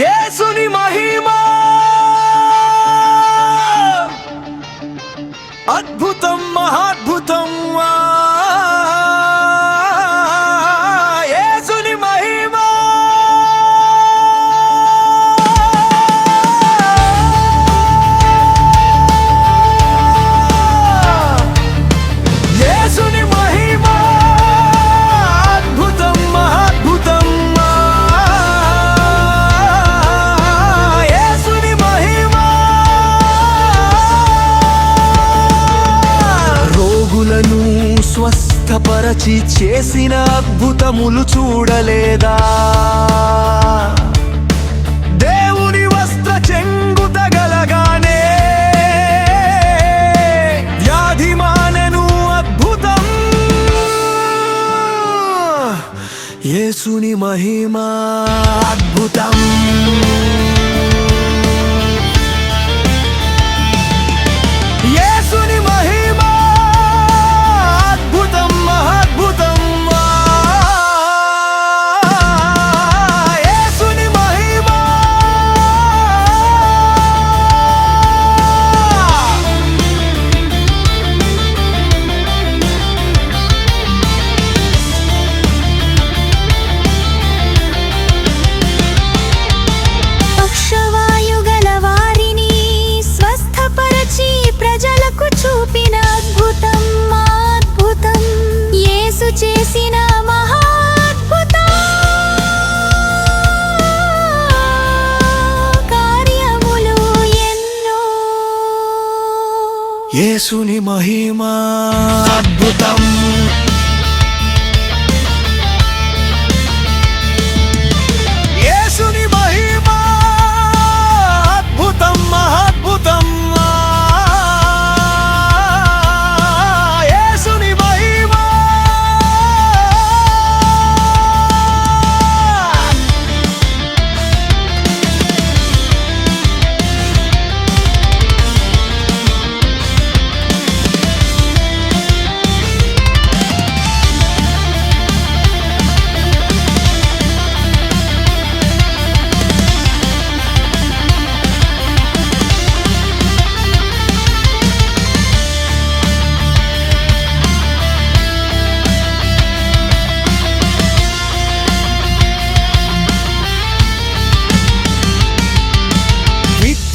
యేసుని మహిమా స్వస్థపరచి చేసిన అద్భుతములు చూడలేదా? దేవుని వస్త్ర చెంగు తగలగానే వ్యాధి మానెను అద్భుతం. యేసుని మహిమా అద్భుతం. ప్రజలకు చూపిన అద్భుతం అద్భుతం. యేసు చేసిన మహాద్భుతం కార్యములు ఎన్నో. యేసుని మహిమా అద్భుతం.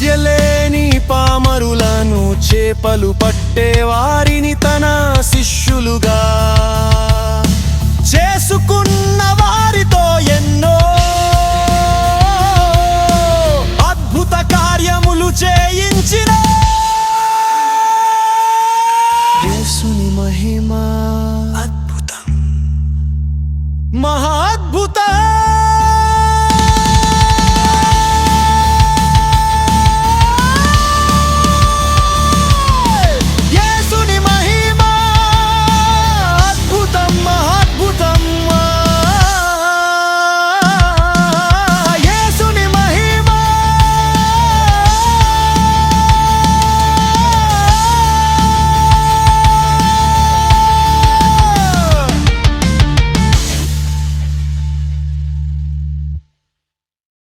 విద్యలేని పామరులను చేపలు పట్టేవారిని తన శిష్యులుగా చేసుకున్న వారితో ఎన్నో అద్భుత కార్యములు చేయించిన యేసుని మహిమ. అద్భుతం. మహాద్భుతం